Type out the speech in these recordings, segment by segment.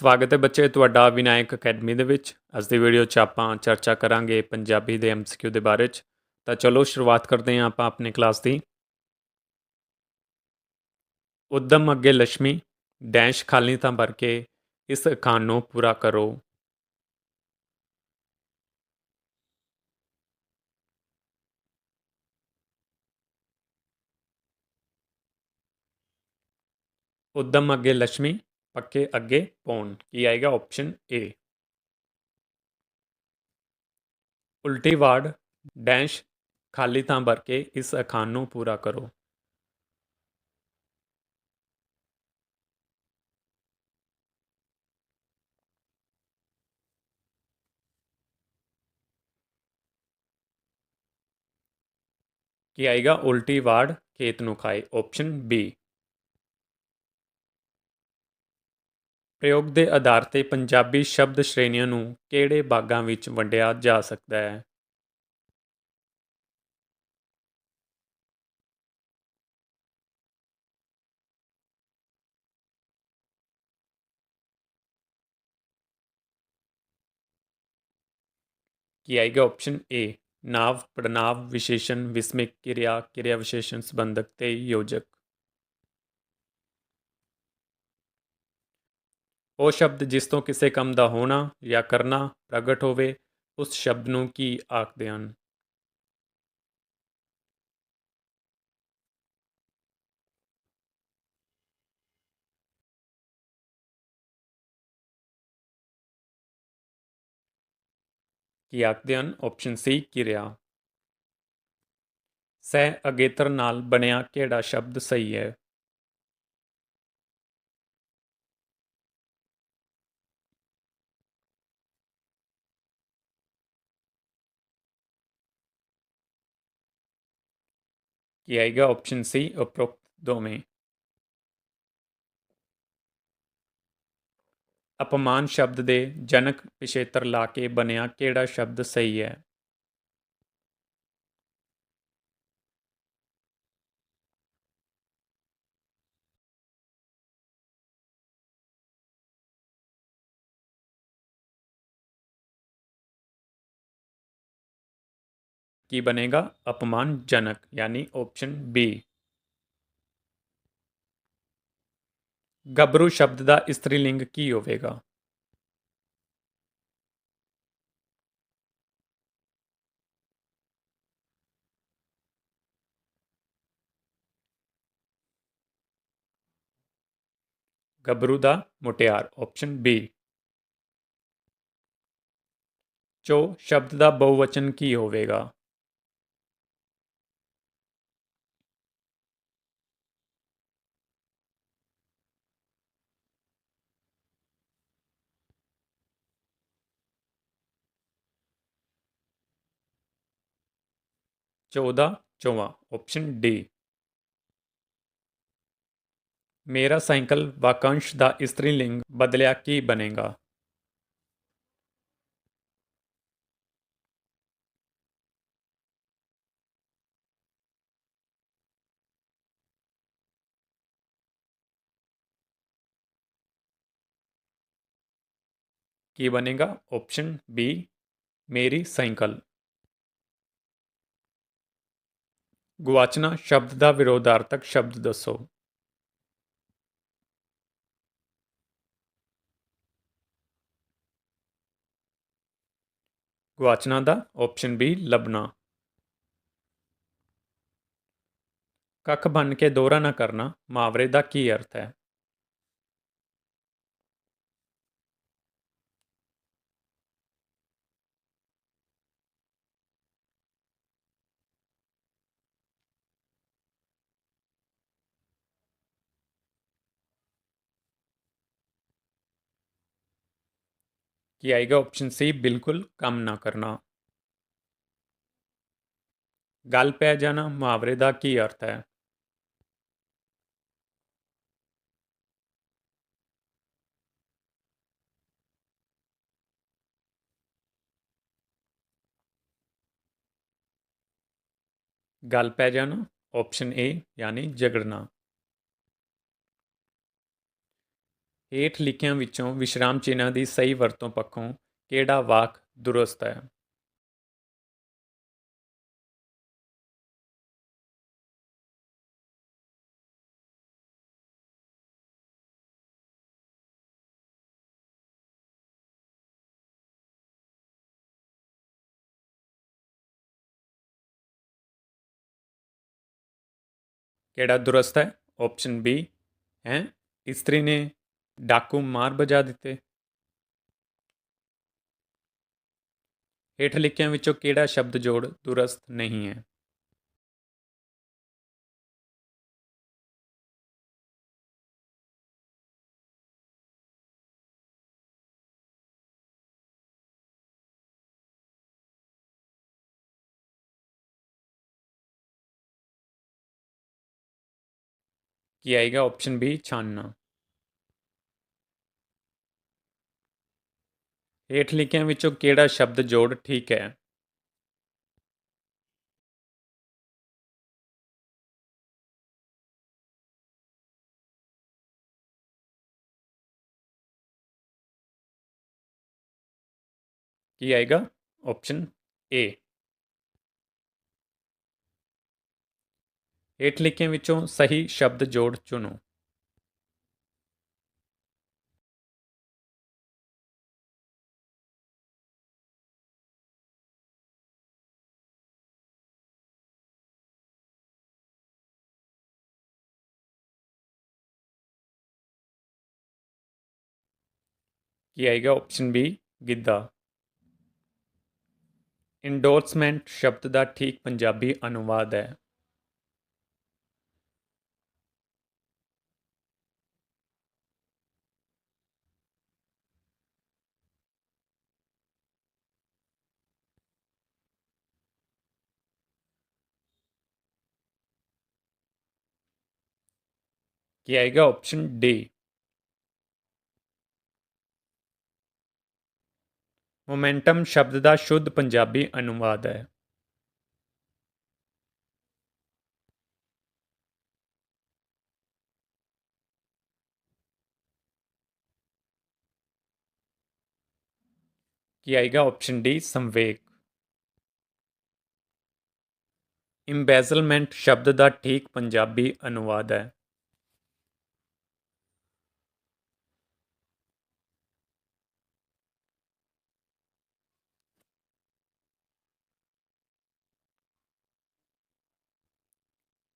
ਸਵਾਗਤ ਹੈ ਬੱਚੇ ਤੁਹਾਡਾ ਵਿਨਾਇਕ ਅਕੈਡਮੀ ਦੇ ਵਿੱਚ। ਅੱਜ ਦੀ ਵੀਡੀਓ 'ਚ ਆਪਾਂ ਚਰਚਾ ਕਰਾਂਗੇ ਪੰਜਾਬੀ ਦੇ ਐਮਸੀਕਿਊ ਦੇ ਬਾਰੇ 'ਚ। ਤਾਂ ਚਲੋ ਸ਼ੁਰੂਆਤ ਕਰਦੇ ਹਾਂ ਆਪਾਂ ਆਪਣੇ ਕਲਾਸ ਦੀ। ਉਦਮ ਅੱਗੇ ਲక్ష్ਮੀ ਡੈਸ਼ ਖਾਲੀ ਤਾਂ ਭਰ ਕੇ, ਇਸ ਅਖਾਣ ਨੂੰ ਪੂਰਾ ਕਰੋ। ਉਦਮ ਅੱਗੇ ਲక్ష్ਮੀ ਪੱਕੇ ਅੱਗੇ ਪਾਉਣ। ਕੀ ਆਏਗਾ ਆਪਸ਼ਨ ਏ ਉਲਟੀ ਵਾਰਡ ਡੈਸ਼ ਖਾਲੀ ਥਾਂ ਭਰ ਕੇ ਇਸ ਅਖਾਣ ਨੂੰ ਪੂਰਾ ਕਰੋ। ਕੀ ਆਏਗਾ ਉਲਟੀ ਵਾਰਡ, ਖੇਤ ਨੂੰ ਖਾਏ। ਆਪਸ਼ਨ ਬੀ ਪ੍ਰਯੋਗ ਦੇ ਆਧਾਰ ਤੇ ਪੰਜਾਬੀ ਸ਼ਬਦ ਸ਼੍ਰੇਣੀਆਂ ਨੂੰ ਕਿਹੜੇ ਭਾਗਾਂ ਵਿੱਚ ਵੰਡਿਆ ਜਾ ਸਕਦਾ ਹੈ? ਕੀ ਆਏਗਾ ਆਪਸ਼ਨ ਏ ਨਾਵ ਪੜਨਾਵ ਵਿਸ਼ੇਸ਼ਣ, ਵਿਸਮਿਕ, ਕਿਰਿਆ ਕਿਰਿਆ ਵਿਸ਼ੇਸ਼ਣ ਸੰਬੰਧਕ ਤੇ ਯੋਜਕ। ਉਹ ਸ਼ਬਦ ਜਿਸ ਤੋਂ ਕਿਸੇ ਕੰਮ ਦਾ ਹੋਣਾ ਜਾਂ ਕਰਨਾ ਪ੍ਰਗਟ ਹੋਵੇ, ਉਸ ਸ਼ਬਦ ਨੂੰ ਕੀ ਆਖਦੇ ਹਨ? ਕੀ ਆਖਦੇ ਹਨ? ਆਪਸ਼ਨ ਸੀ ਕਿਰਿਆ। ਸਹਿ ਅਗੇਤਰ ਨਾਲ ਬਣਿਆ ਕਿਹੜਾ ਸ਼ਬਦ ਸਹੀ ਹੈ? ਕੀ ਆਏਗਾ ਆਪਸ਼ਨ ਸੀ ਉਪਰੋਕਤ ਦੋਵੇਂ ਅਪਮਾਨ ਸ਼ਬਦ ਦੇ ਜਨਕ ਪਿਛੇਤਰ ਲਾ ਕੇ ਬਣਿਆ ਕਿਹੜਾ ਸ਼ਬਦ ਸਹੀ ਹੈ? ਕੀ ਬਣੇਗਾ? ਅਪਮਾਨਜਨਕ, ਯਾਨੀ ਆਪਸ਼ਨ ਬੀ ਗੱਭਰੂ ਸ਼ਬਦ ਦਾ ਇਸਤਰੀ ਲਿੰਗ ਕੀ ਹੋਵੇਗਾ? ਗੱਭਰੂ ਦਾ ਮੁਟਿਆਰ ਆਪਸ਼ਨ ਬੀ ਚੋ, ਸ਼ਬਦ ਦਾ ਬਹੁਵਚਨ ਕੀ ਹੋਵੇਗਾ? ਚੌਦ੍ਹਾਂ ਚੌਵਾਂ ਆਪਸ਼ਨ ਡੀ ਮੇਰਾ ਸਾਈਕਲ ਵਾਕੰਸ਼ ਦਾ ਇਸਤਰੀ ਲਿੰਗ ਬਦਲਿਆ ਕੀ ਬਣੇਗਾ? ਕੀ ਬਣੇਗਾ? ਆਪਸ਼ਨ ਬੀ ਮੇਰੀ ਸਾਈਕਲ। ਗੁਆਚਨਾ ਸ਼ਬਦ ਦਾ ਵਿਰੋਧਾਰਥਕ ਸ਼ਬਦ ਦੱਸੋ। ਗੁਆਚਨਾ ਦਾ ਆਪਸ਼ਨ ਬੀ ਲੱਭਣਾ। ਕੱਖ ਬਣ ਕੇ ਦੋਹਰਾ ਨਾ ਕਰਨਾ ਮੁਹਾਵਰੇ ਦਾ ਕੀ ਅਰਥ ਹੈ? ਕੀ ਆਏਗਾ ਆਪਸ਼ਨ ਸੀ ਬਿਲਕੁਲ ਕੰਮ ਨਾ ਕਰਨਾ ਗੱਲ ਪੈ ਜਾਣਾ ਮੁਹਾਵਰੇ ਦਾ ਕੀ ਅਰਥ ਹੈ ਗੱਲ ਪੈ ਜਾਣਾ ਆਪਸ਼ਨ ਏ ਯਾਨੀ ਝਗੜਨਾ ਹੇਠ ਲਿਖਿਆਂ ਵਿੱਚੋਂ ਵਿਸ਼ਰਾਮ ਚਿੰਨ੍ਹਾਂ ਦੀ ਸਹੀ ਵਰਤੋਂ ਪੱਖੋਂ ਕਿਹੜਾ ਵਾਕ ਦੁਰਸਤ ਹੈ? ਕਿਹੜਾ ਦੁਰਸਤ ਹੈ? ਆਪਸ਼ਨ ਬੀ ਹੈ ਇਸਤਰੀ ਨੇ ਡਾਕੂ ਮਾਰ ਬਜਾ ਦਿੱਤੇ ਹੇਠ ਲਿਖਿਆਂ ਵਿੱਚੋਂ ਕਿਹੜਾ ਸ਼ਬਦ ਜੋੜ ਦੁਰਸਤ ਨਹੀਂ ਹੈ ਕੀ ਆਏਗਾ ਆਪਸ਼ਨ ਬੀ ਛਾਨਣਾ ਹੇਠ ਲਿਖਿਆਂ ਵਿੱਚੋਂ ਕਿਹੜਾ ਸ਼ਬਦ ਜੋੜ ਠੀਕ ਹੈ? ਕੀ ਆਏਗਾ? ਆਪਸ਼ਨ ਏ ਹੇਠ ਲਿਖਿਆਂ ਵਿੱਚੋਂ ਸਹੀ ਸ਼ਬਦ ਜੋੜ ਚੁਣੋ। ਕੀ ਆਏਗਾ ਆਪਸ਼ਨ ਬੀ ਗਿੱਧਾ ਇੰਡੋਰਸਮੈਂਟ ਸ਼ਬਦ ਦਾ ਠੀਕ ਪੰਜਾਬੀ ਅਨੁਵਾਦ ਹੈ ਕੀ ਆਏਗਾ ਆਪਸ਼ਨ ਡੀ ਮੋਮੈਂਟਮ ਸ਼ਬਦ ਦਾ ਸ਼ੁੱਧ ਪੰਜਾਬੀ ਅਨੁਵਾਦ ਹੈ। ਕੀ ਆਏਗਾ ਆਪਸ਼ਨ ਡੀ ਸੰਵੇਗ। ਇੰਬੈਜ਼ਲਮੈਂਟ ਸ਼ਬਦ ਦਾ ਠੀਕ ਪੰਜਾਬੀ ਅਨੁਵਾਦ ਹੈ।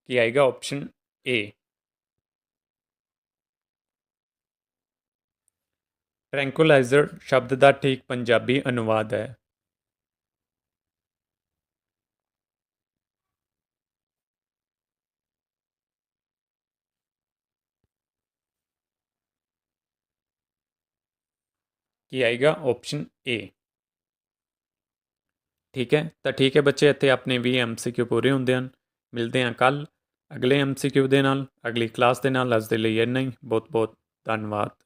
ਕੀ ਆਏਗਾ ਆਪਸ਼ਨ ਏ ਟ੍ਰੈਂਕੁਲਾਈਜ਼ਰ ਸ਼ਬਦ ਦਾ ਠੀਕ ਪੰਜਾਬੀ ਅਨੁਵਾਦ ਹੈ ਕੀ ਆਏਗਾ ਆਪਸ਼ਨ ਏ ਠੀਕ ਹੈ ਤਾਂ ਠੀਕ ਹੈ ਬੱਚੇ ਇੱਥੇ ਆਪਣੇ ਵੀ ਐਮਸੀਕਿਊ ਪੂਰੇ ਹੁੰਦੇ ਹਨ ਮਿਲਦੇ ਹਾਂ ਕੱਲ ਅਗਲੇ ਐਮਸੀਕਿਊ ਦੇ ਨਾਲ, ਅਗਲੀ ਕਲਾਸ ਦੇ ਨਾਲ, ਅੱਜ ਦੇ ਲਈ ਇੰਨਾ ਹੀ। ਬਹੁਤ ਬਹੁਤ ਧੰਨਵਾਦ।